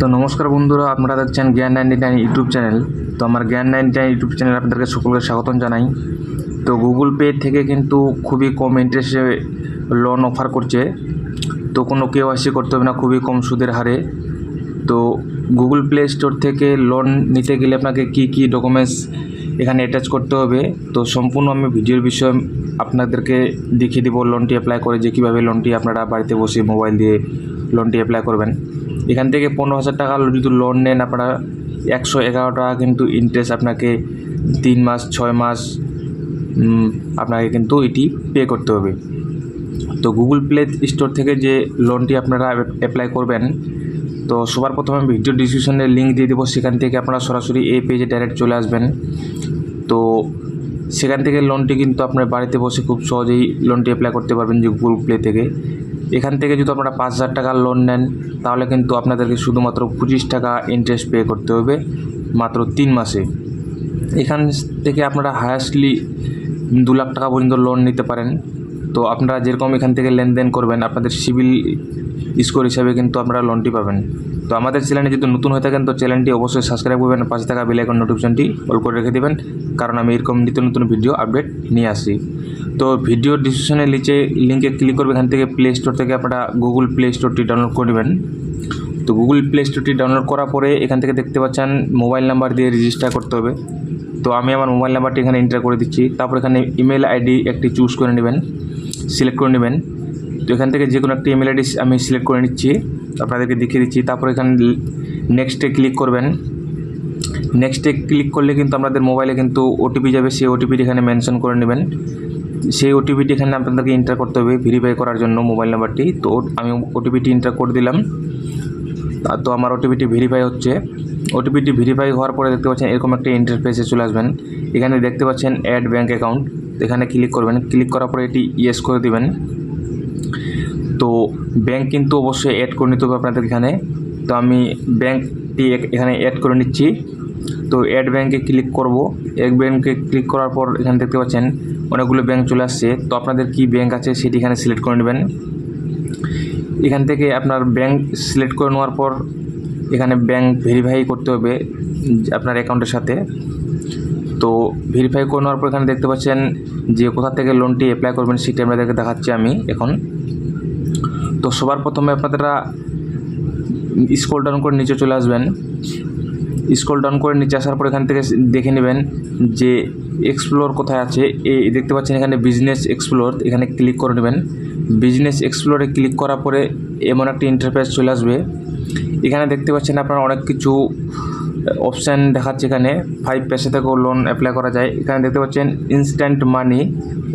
তো নমস্কার বন্ধুরা, আপনারা দেখছেন জ্ঞান নাইনটি নাইন ইউটিউব চ্যানেল। তো আমার জ্ঞান নাইনটি নাইন ইউটিউব চ্যানেল আপনাদেরকে সকলকে স্বাগতম জানাই। তো গুগল পে থেকে কিন্তু খুবই কম ইন্টারেস্টে লোন অফার করছে। তো কোনো কেওয়াইসি করতে হবে না, খুবই কম সুদের হারে। তো গুগল প্লে স্টোর থেকে লোন নিতে গেলে আপনাকে কি কি ডকুমেন্টস এখানে অ্যাটাচ করতে হবে? তো সম্পূর্ণ আমি ভিডিওর বিষয়ে আপনাদেরকে দেখিয়ে দেবো লোনটি অ্যাপ্লাই করে যে কীভাবে লোনটি আপনারা বাড়িতে বসে মোবাইল দিয়ে লোনটি অ্যাপ্লাই করবেন। এখান থেকে পনেরো হাজার টাকা যদি লোন নেন, আপনারা একশো এগারো টাকা কিন্তু ইন্টারেস্ট আপনাকে তিন মাস, ছয় মাস আপনাকে কিন্তু এটি পে করতে হবে। তো গুগল প্লে স্টোর থেকে যে লোনটি আপনারা অ্যাপ্লাই করবেন, তো সবার প্রথমে ভিডিও ডিসক্রিপশনে লিঙ্ক দিয়ে দেবো। সেখান থেকে আপনারা সরাসরি এই পেজে ডাইরেক্ট চলে আসবেন। তো সেখান থেকে লোনটি কিন্তু আপনার বাড়িতে বসে খুব সহজেই লোনটি অ্যাপ্লাই করতে পারবেন যে গুগল প্লে থেকে। এখান থেকে যদি আপনারা পাঁচ হাজার টাকার লোন নেন, তাহলে কিন্তু আপনাদেরকে শুধুমাত্র পঁচিশ টাকা ইন্টারেস্ট পে করতে হবে মাত্র তিন মাসে। এখান থেকে আপনারা হায়েস্টলি দু লাখ টাকা পর্যন্ত লোন নিতে পারেন। তো আপনারা যেরকম এখান থেকে লেনদেন করবেন, আপনাদের সিভিল স্কোর হিসাবে কিন্তু আপনারা লোনটি পাবেন। তো আমাদের চ্যানেলে যদি নতুন হয়ে থাকেন, তো চ্যানেলটি অবশ্যই সাবস্ক্রাইব করবেন, পাশে থাকা বেল আইকন নোটিফিকেশনটি অল করে রেখে দেবেন। কারণ আমি এরকম নিত্য নতুন ভিডিও আপডেট নিয়ে আসি। তো ভিডিও ডিসক্রিপশনের নিচে লিঙ্কে ক্লিক করবে, এখান থেকে প্লে স্টোর থেকে আপনারা গুগল প্লে স্টোরটি ডাউনলোড করে নেবেন। তো গুগল প্লে স্টোরটি ডাউনলোড করার পরে এখান থেকে দেখতে পাচ্ছেন মোবাইল নাম্বার দিয়ে রেজিস্টার করতে হবে। তো আমি আমার মোবাইল নাম্বারটি এখানে এন্টার করে দিচ্ছি, তারপর এখানে ইমেল আইডি একটি চুজ করে নেবেন সিলেক্ট করে নেবেন। তো এখান থেকে যে কোনো একটি ইমেল আইডি আমি সিলেক্ট করে নিচ্ছি, আপনাদেরকে দেখিয়ে দিচ্ছি, তারপর এখানে নেক্সটে ক্লিক করবেন। নেক্সটে ক্লিক করলে কিন্তু আপনাদের মোবাইলে কিন্তু ওটিপি যাবে, সেই ওটিপিটি এখানে মেনশন করে নেবেন। সেই ওটিপিটি এখানে আপনাদেরকে এন্টার করতে হবে ভেরিফাই করার জন্য মোবাইল নাম্বারটি তো আমি ওটিপিটি এন্টার করে দিলাম। তা- আমার ওটিপিটি ভেরিফাই হচ্ছে। ওটিপিটি ভেরিফাই হওয়ার পরে দেখতে পাচ্ছেন এরকম একটা ইন্টারফেসে চলে আসবেন। এখানে দেখতে পাচ্ছেন অ্যাড ব্যাঙ্ক অ্যাকাউন্ট এখানে ক্লিক করবেন। ক্লিক করার পরে এটি ইয়েস করে দিবেন। তো ব্যাংক কিন্তু অবশ্যই অ্যাড করে নিতে হবে আপনাদের এখানে। তো আমি ব্যাংকটি এখ- এখানে অ্যাড করে নিচ্ছি। তো অ্যাড ব্যাংকে ক্লিক করব। এক ব্যাংকে ক্লিক করার পর এখানে দেখতে পাচ্ছেন অনেকগুলো ব্যাংক চলে আসছে। তো আপনাদের কি ব্যাংক আছে সেটি এখানে সিলেক্ট করে নেবেন। এখান থেকে আপনার ব্যাংক সিলেক্ট করে নেওয়ার পর এখানে ব্যাংক ভেরিফাই করতে হবে আপনার অ্যাকাউন্টের সাথে। তো ভেরিফাই করে নেওয়ার পর এখানে দেখতে পাচ্ছেন যে কোথা থেকে লোনটি অ্যাপ্লাই করবেন সেটি আপনাদেরকে দেখাচ্ছি আমি এখন। তো সবার প্রথমে আপনারা স্ক্রল ডাউন করে নিচে চলে আসবেন। স্ক্রল ডাউন করে নিচে আসার পর এখান থেকে দেখে নেবেন যে এক্সপ্লোর কোথায় আছে। এই দেখতে পাচ্ছেন এখানে বিজনেস এক্সপ্লোর এখানে ক্লিক করে নেবেন। বিজনেস এক্সপ্লোরে ক্লিক করার পরে এমন একটা ইন্টারফেস চলে আসবে। এখানে দেখতে পাচ্ছেন আপনার অনেক কিছু অপশান দেখাচ্ছে এখানে। ফাইভ পেশা থেকেও লোন অ্যাপ্লাই করা যায়। এখানে দেখতে পাচ্ছেন instant money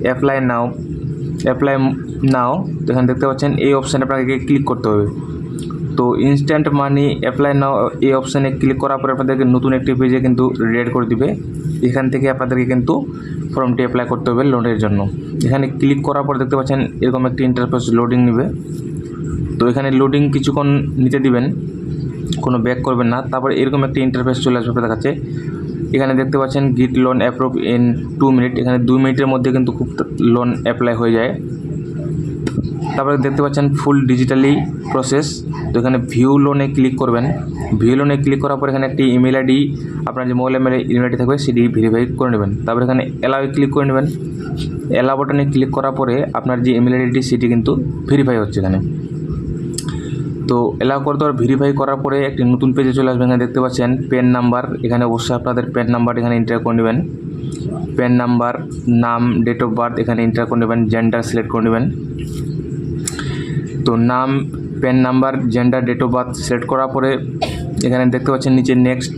apply now apply now এখানে দেখতে পাচ্ছেন এই অপশানে আপনাকে ক্লিক করতে হবে। তো ইনস্ট্যান্ট মানি অ্যাপ্লাই নাও এই অপশানে ক্লিক করার পরে আপনাদেরকে নতুন একটি পেজে কিন্তু রেড করে দিবে। এখান থেকে আপনাদেরকে কিন্তু ফর্মটি অ্যাপ্লাই করতে হবে লোনের জন্য। এখানে ক্লিক করার পর দেখতে পাচ্ছেন এরকম একটি ইন্টারফেস লোডিং নেবে। তো এখানে লোডিং কিছুক্ষণ নিতে দিবেন, কোনো ব্যাক করবেন না। তারপর এরকম একটি ইন্টারফেস চলে আসবে আপনাদের কাছে। এখানে দেখতে পাচ্ছেন get loan approve in two minute এখানে দুই মিনিটের মধ্যে কিন্তু খুব লোন অ্যাপ্লাই হয়ে যায়। তারপরে দেখতে পাচ্ছেন ফুল ডিজিটালি প্রসেস তো এখানে ভিউ লোনে ক্লিক করবেন। ভিউ লোনে ক্লিক করার পর এখানে একটি ইমেল আইডি আপনার যে মোবাইল নাম্বারে ইমেল আইডি থাকবে, সেটি ভেরিফাই করে নেবেন। তারপরে এখানে অ্যালাউয়ে ক্লিক করে নেবেন। অ্যালাউ বাটনে ক্লিক করার পরে আপনার যে ইমেল আইডিটি সেটি কিন্তু ভেরিফাই হচ্ছে এখানে। তো অ্যালাউ করে দেওয়ার ভেরিফাই করার পরে একটি নতুন পেজে চলে আসবেন। এখানে দেখতে পাচ্ছেন পেন নাম্বার এখানে অবশ্যই আপনাদের পেন নাম্বার এখানে এন্টার করে নেবেন। পেন নাম্বার নাম ডেট অফ বার্থ এখানে এন্টার করে নেবেন। জেন্ডার সিলেক্ট করে নেবেন। তো নাম PAN number gender date of birth select করার পরে এখানে দেখতে পাচ্ছেন নিচে নেক্সট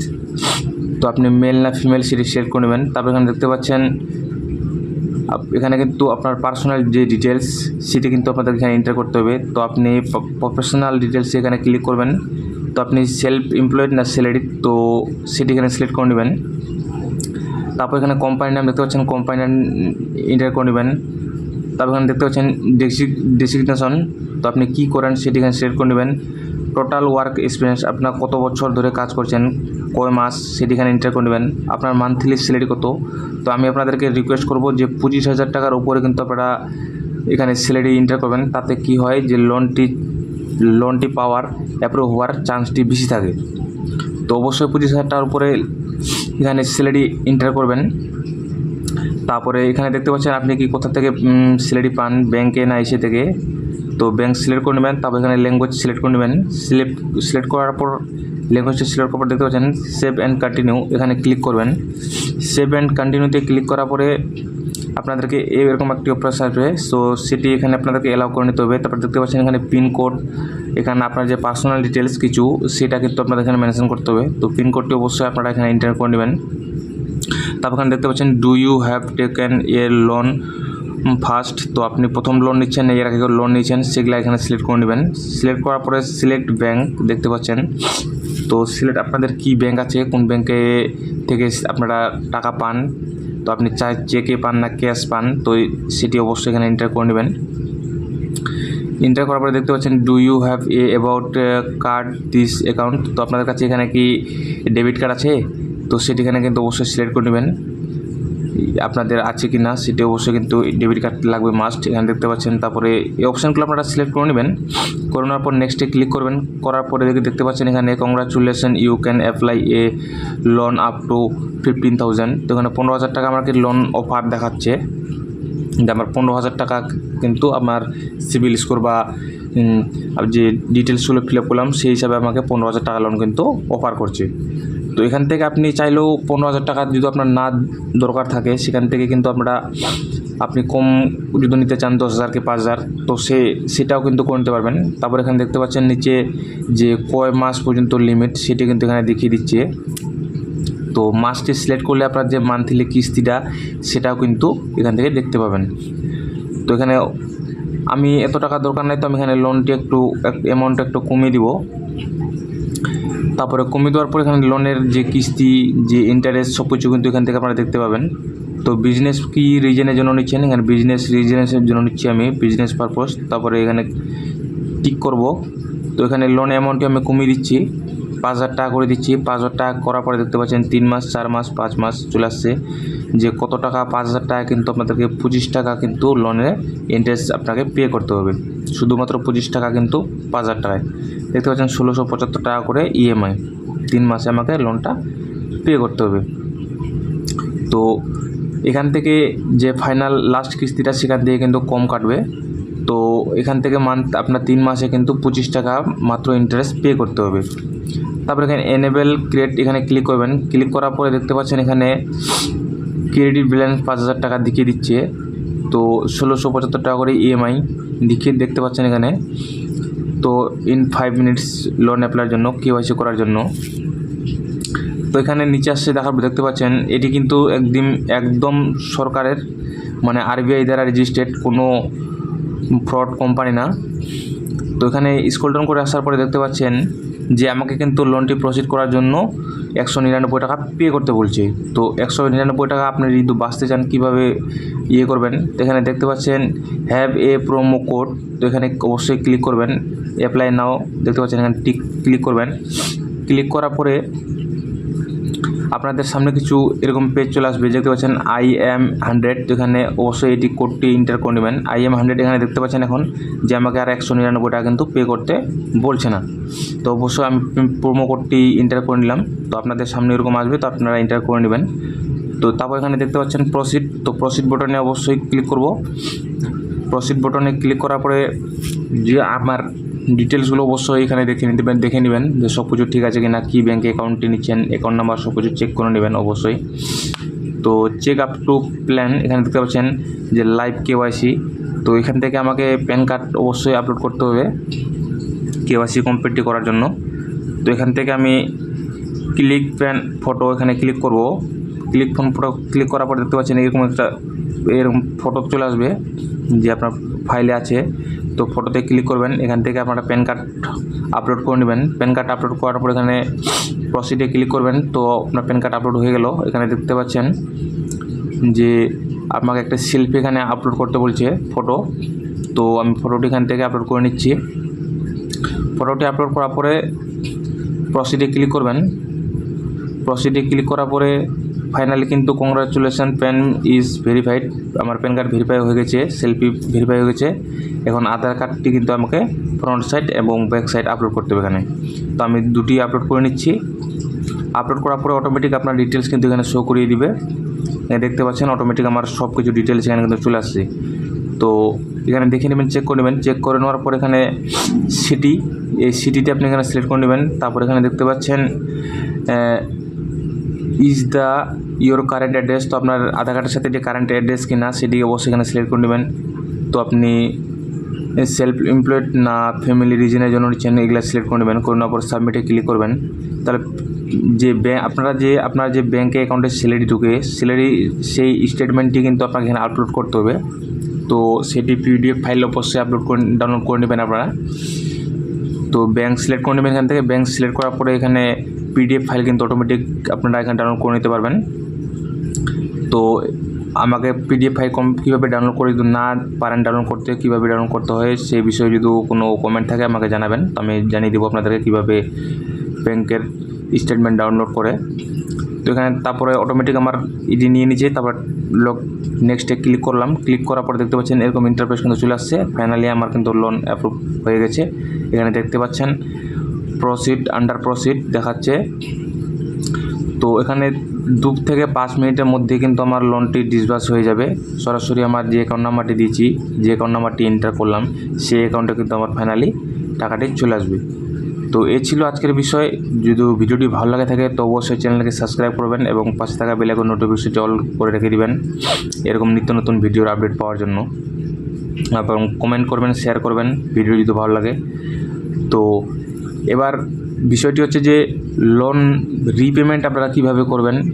তো আপনি মেল না ফিমেল সেটি সিলেক্ট করে নেবেন। তারপর এখানে দেখতে পাচ্ছেন এখানে কিন্তু আপনার পার্সোনাল যে ডিটেলস সেটি কিন্তু আপনাদের এখানে এন্টার করতে হবে। তো আপনি প্রফেশনাল ডিটেলস এখানে ক্লিক করবেন। তো আপনি সেলফ এমপ্লয়েড না স্যালারি তো সেটি এখানে সিলেক্ট করে নেবেন। তারপর এখানে কোম্পানির নাম দেখতে পাচ্ছেন কোম্পানির এন্টার করে নেবেন। তারপর এখানে দেখতে পাচ্ছেন ডেসিগনেশন তো আপনি কী করেন সেটি এখানে সিলেক্ট করে নেবেন। টোটাল ওয়ার্ক এক্সপিরিয়েন্স আপনার কত বছর ধরে কাজ করছেন, কয় মাস, সেটি এখানে এন্টার করে নেবেন। আপনার মান্থলি স্যালারি কত? তো আমি আপনাদেরকে রিকোয়েস্ট করব যে পঁচিশ হাজার টাকার উপরে কিন্তু আপনারা এখানে স্যালারি এন্টার করবেন। তাতে কি হয় যে লোনটি লোনটি পাওয়ার অ্যাপ্রুভ হওয়ার চান্সটি বেশি থাকে। তো অবশ্যই পঁচিশ হাজার টাকার উপরে এখানে স্যালারি এন্টার করবেন। তারপরে এখানে দেখতে পাচ্ছেন আপনি কি কোথা থেকে স্যালারি পান ব্যাংকে না এসে থেকে? তো ব্যাংক সিলেক্ট করে নেবেন, তারপর এখানে ল্যাঙ্গুয়েজ সিলেক্ট করে নেবেন। সিলেক্ট সিলেক্ট করার পর ল্যাঙ্গুয়েজটা সিলেক্ট করার পর দেখতে পাচ্ছেন সেভ অ্যান্ড কন্টিনিউ এখানে ক্লিক করবেন। সেভ অ্যান্ড কন্টিনিউতে ক্লিক করার পরে আপনাদেরকে এরকম একটি অপশন আসবে। সো সেটি এখানে আপনাদেরকে অ্যালাউ করে নিতে হবে। তারপর দেখতে পাচ্ছেন এখানে পিনকোড এখানে আপনার যে পার্সোনাল ডিটেলস কিছু, সেটা কিন্তু আপনাদের এখানে মেনশন করতে হবে। তো পিনকোডটি অবশ্যই আপনারা এখানে এন্টার করে নেবেন। তারপর এখানে দেখতে পাচ্ছেন do you have taken a loan first তো আপনি প্রথম লোন নিচ্ছেন, এর আগে লোন নিয়েছেন, সেগুলো এখানে সিলেক্ট করে নেবেন। সিলেক্ট করার পরে সিলেক্ট ব্যাংক দেখতে পাচ্ছেন। তো সিলেক্ট আপনাদের কি ব্যাংক আছে, কোন ব্যাংকে থেকে আপনারা টাকা পান? তো আপনি চাই চেকে পান না ক্যাশ পান, তো সেটি অবশ্যই এখানে এন্টার করে নেবেন। এন্টার করার পরে দেখতে পাচ্ছেন do you have a about card this account তো আপনাদের কাছে এখানে কি ডেবিট কার্ড আছে? তো সেটি এখানে কিন্তু অবশ্যই সিলেক্ট করে নেবেন। আপনাদের আছে কি না সেটি অবশ্যই কিন্তু ডেবিট কার্ড লাগবে মাস্ট এখানে দেখতে পাচ্ছেন। তারপরে এই অপশানগুলো আপনারা সিলেক্ট করে নেবেন। করে নেওয়ার পর নেক্সটে ক্লিক করবেন। করার পরে দেখে দেখতে পাচ্ছেন এখানে congratulation you can apply a loan up to fifteen thousand তো এখানে পনেরো হাজার টাকা আমাকে লোন অফার দেখাচ্ছে। যে আমার পনেরো হাজার টাকা কিন্তু আমার সিভিল স্কোর বা যে ডিটেলসগুলো ফিল আপ করলাম, সেই হিসাবে আমাকে পনেরো হাজার টাকা লোন কিন্তু অফার করছে। তো এখান থেকে আপনি চাইলেও পনেরো হাজার টাকা যদি আপনার না দরকার থাকে, সেখান থেকে কিন্তু আমরা আপনি কম যদি নিতে চান দশ হাজার কি পাঁচ হাজার, তো সে, সেটাও কিন্তু করে নিতে পারবেন। তারপর এখানে দেখতে পাচ্ছেন নিচে যে কয় মাস পর্যন্ত লিমিট সেটি কিন্তু এখানে দেখিয়ে দিচ্ছে। তো মাসটি সিলেক্ট করলে আপনার যে মান্থলি কিস্তিটা, সেটাও কিন্তু এখান থেকে দেখতে পাবেন। তো এখানে আমি এত টাকা দরকার নাই, তো আমি এখানে লোনটি একটু অ্যামাউন্ট একটু কমিয়ে দিব। তারপরে কমিয়ে দেওয়ার পর এখানে লোনের যে কিস্তি, যে ইন্টারেস্ট সব কিছু কিন্তু এখান থেকে আপনারা দেখতে পাবেন। তো বিজনেস কি রিজনের জন্য নিচ্ছেন? এখানে বিজনেস রিজনেসের জন্য নিচ্ছি আমি বিজনেস পারপোজ তারপরে এখানে টিক করব। তো এখানে লোন অ্যামাউন্টটি আমি কমিয়ে দিচ্ছি। পাঁচ হাজার টাকা করে দিচ্ছি। পাঁচ হাজার টাকা করার পরে দেখতে পাচ্ছেন তিন মাস, চার মাস, পাঁচ মাস চলে আসছে। যে কত টাকা, পাঁচ হাজার টাকা কিন্তু আপনাদেরকে পঁচিশ টাকা কিন্তু লোনের ইন্টারেস্ট আপনাকে পে করতে হবে। শুধুমাত্র পঁচিশ টাকা কিন্তু পাঁচ হাজার টাকায়। দেখতে পাচ্ছেন ষোলোশো পঁচাত্তর টাকা করে ইএমআই তিন মাসে আমাকে লোনটা পে করতে হবে। তো এখান থেকে যে ফাইনাল লাস্ট কিস্তিটা সেখান থেকে কিন্তু কম কাটবে। তো এখান থেকে মান্থ আপনার তিন মাসে কিন্তু পঁচিশ টাকা মাত্র ইন্টারেস্ট পে করতে হবে। তারপরে এখানে এনেবেল ক্রিয়েট এখানে ক্লিক করবেন। ক্লিক করার পরে দেখতে পাচ্ছেন এখানে ক্রেডিট ব্যালেন্স পাঁচ হাজার টাকা দেখিয়ে দিচ্ছে। তো ষোলোশো পঁচাত্তর টাকা করে ইএমআই দেখিয়ে দেখতে পাচ্ছেন এখানে। তো ইন ফাইভ মিনিটস লোন অ্যাপ্লাইয়ের জন্য কেওয়াইসি করার জন্য। তো এখানে নিচে আসছে দেখার দেখতে পাচ্ছেন, এটি কিন্তু একদিন একদম সরকারের মানে আরবিআই দ্বারা রেজিস্ট্রেড কোনো ফ্রড কোম্পানি না। তো এখানে স্কুল ডাউন করে আসার পরে দেখতে পাচ্ছেন যে আমাকে কিন্তু লোনটি প্রসিড করার জন্য একশো নিরানব্বই টাকা পে করতে বলছে। তো একশো নিরানব্বই টাকা আপনি যদি বাঁচতে চান, কীভাবে ইয়ে করবেন? তো এখানে দেখতে পাচ্ছেন হ্যাভ এ প্রোমো কোড তো এখানে অবশ্যই ক্লিক করবেন অ্যাপ্লাই নাও দেখতে পাচ্ছেন, এখানে টিক ক্লিক করবেন। ক্লিক করার পরে আপনাদের সামনে কিছু এরকম পেজ চলে আসবে, দেখতে পাচ্ছেন আই এম হান্ড্রেড যেখানে অবশ্যই এটি কোডটি ইন্টার করে নেবেন। আই এম হান্ড্রেড এখানে দেখতে পাচ্ছেন এখন যে আমাকে আর একশো নিরানব্বই টাকা কিন্তু পে করতে বলছে না। তো অবশ্যই আমি প্রোমো কোডটি ইন্টার করে নিলাম। তো আপনাদের সামনে এরকম আসবে, তো আপনারা ইন্টার করে নেবেন। তো তারপর এখানে দেখতে পাচ্ছেন প্রসিড তো প্রসিড বাটনে অবশ্যই ক্লিক করব। প্রসিড বাটনে ক্লিক করার পরে যে আমার ডিটেলসগুলো অবশ্যই এখানে দেখে নিতে দেখে নেবেন যে সব কিছু ঠিক আছে কি না কী ব্যাঙ্কে অ্যাকাউন্টটি নিচ্ছেন অ্যাকাউন্ট নাম্বার সব কিছু চেক করে নেবেন অবশ্যই। তো চেক আপ টু প্ল্যান এখানে দেখতে পাচ্ছেন যে লাইভ কেওয়াইসি তো এখান থেকে আমাকে প্যান কার্ড অবশ্যই আপলোড করতে হবে কেওয়াইসি কমপ্লিটটি করার জন্য। তো এখান থেকে আমি ক্লিক প্যান ফটো এখানে ক্লিক করব। ক্লিক ফোন ফটো ক্লিক করার পর দেখতে পাচ্ছেন এরকম একটা এরকম ফটো চলে আসবে, যে আপনার ফাইলে আছে। তো ফটোতে ক্লিক করবেন, এখান থেকে আপনারা প্যান কার্ড আপলোড করে নেবেন। প্যান কার্ড আপলোড করার পর এখানে প্রসিডে ক্লিক করবেন। তো আপনার প্যান কার্ড আপলোড হয়ে গেল। এখানে দেখতে পাচ্ছেন যে আমাকে একটা সেলফি এখানে আপলোড করতে বলছে ফটো তো আমি ফটোটি এখান থেকে আপলোড করে নিচ্ছি। ফটোটি আপলোড করার পরে প্রসিডে ক্লিক করবেন। প্রসিডে ক্লিক করার পরে ফাইনালি কিন্তু কংগ্রাচুলেশন প্যান ইজ ভেরিফাইড আমার প্যান কার্ড ভেরিফাই হয়ে গেছে সেলফি ভেরিফাই হয়ে গেছে। এখন আধার কার্ডটি কিন্তু আমাকে ফ্রন্ট সাইড এবং ব্যাক সাইড আপলোড করতে হবে এখানে। তো আমি দুটি আপলোড করে নিচ্ছি। আপলোড করার পরে অটোমেটিক আপনার ডিটেলস কিন্তু এখানে শো করিয়ে দিবে। দেখতে পাচ্ছেন অটোমেটিক আমার সব কিছু ডিটেলস এখানে কিন্তু চলে আসছে। তো এখানে দেখে নেবেন চেক করে নেবেন। চেক করে নেওয়ার পর এখানে সিটি এই সিটিটি আপনি এখানে সিলেক্ট করে নেবেন। তারপর এখানে দেখতে পাচ্ছেন is the your current address তো আপনার আধার কার্ডের সাথে যে কারেন্ট অ্যাড্রেস কিনা, সেটি অবশ্যই এখানে সিলেক্ট করে নেবেন। তো আপনি সেলফ এমপ্লয়েড না ফ্যামিলি রিজনের জন্য নিচ্ছেন, এগুলো সিলেক্ট করে নেবেন। করে নেওয়ার পর সাবমিটে ক্লিক করবেন। তাহলে যে ব্যাঙ্ক আপনারা যে, আপনার যে ব্যাঙ্কে অ্যাকাউন্টে স্যালারি ঢুকে স্যালারি সেই স্টেটমেন্টটি কিন্তু আপনাকে এখানে আপলোড করতে হবে। তো সেটি পিডিএফ ফাইল অবশ্যই আপলোড করে ডাউনলোড করে নেবেন আপনারা। তো ব্যাঙ্ক সিলেক্ট করে নেবেন এখান থেকে। ব্যাঙ্ক সিলেক্ট করার পরে এখানে পিডিএফ ফাইল কিন্তু অটোমেটিক আপনারা এখানে ডাউনলোড করে নিতে পারবেন। তো আমাকে পিডিএফ ফাইল কম কীভাবে ডাউনলোড করে যদি না পারেন ডাউনলোড করতে, কীভাবে ডাউনলোড করতে হয় সেই বিষয়ে যদি কোনো কমেন্ট থাকে আমাকে জানাবেন। তো আমি জানিয়ে দেবো আপনাদেরকে কীভাবে ব্যাংকের স্টেটমেন্ট ডাউনলোড করে। তো এখানে তারপরে অটোমেটিক আমার ইডি নিয়ে নিচ্ছে, তারপর লক নেক্সটে ক্লিক করলাম। ক্লিক করার পর দেখতে পাচ্ছেন এরকম ইন্টারফেস কিন্তু চলে আসছে। ফাইনালি আমার কিন্তু লোন অ্যাপ্রুভ হয়ে গেছে। এখানে দেখতে পাচ্ছেন প্রসিড আন্ডার প্রসিড দেখাচ্ছে। তো এখানে দু থেকে পাঁচ মিনিটের মধ্যে কিন্তু আমার লোনটি ডিসবার্স হয়ে যাবে। সরাসরি আমার যে অ্যাকাউন্ট নাম্বারটি দিয়েছি, যে অ্যাকাউন্ট নাম্বারটি এন্টার করলাম, সেই অ্যাকাউন্টে কিন্তু আমার ফাইনালি টাকাটি চলে আসবে। তো এই ছিল আজকের বিষয়। যদি ভিডিওটি ভালো লাগে থাকে, তো অবশ্যই চ্যানেলকে সাবস্ক্রাইব করবেন এবং পাশে থাকা বেলাইকন নোটিফিকেশনটি অল করে রেখে দিবেন। এরকম নিত্য নতুন ভিডিওর আপডেট পাওয়ার জন্য। এবং কমেন্ট করবেন শেয়ার করবেন, ভিডিও যদি ভালো লাগে। তো এবার বিষয়টি হচ্ছে যে লোন রিপেমেন্ট আপনারা কীভাবে করবেন?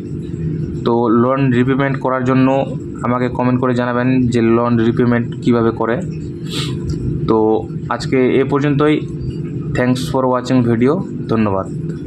তো লোন রিপেমেন্ট করার জন্য আমাকে কমেন্ট করে জানাবেন যে লোন রিপেমেন্ট কীভাবে করে। তো আজকে এ পর্যন্তই। থ্যাংকস ফর ওয়াচিং ভিডিও ধন্যবাদ।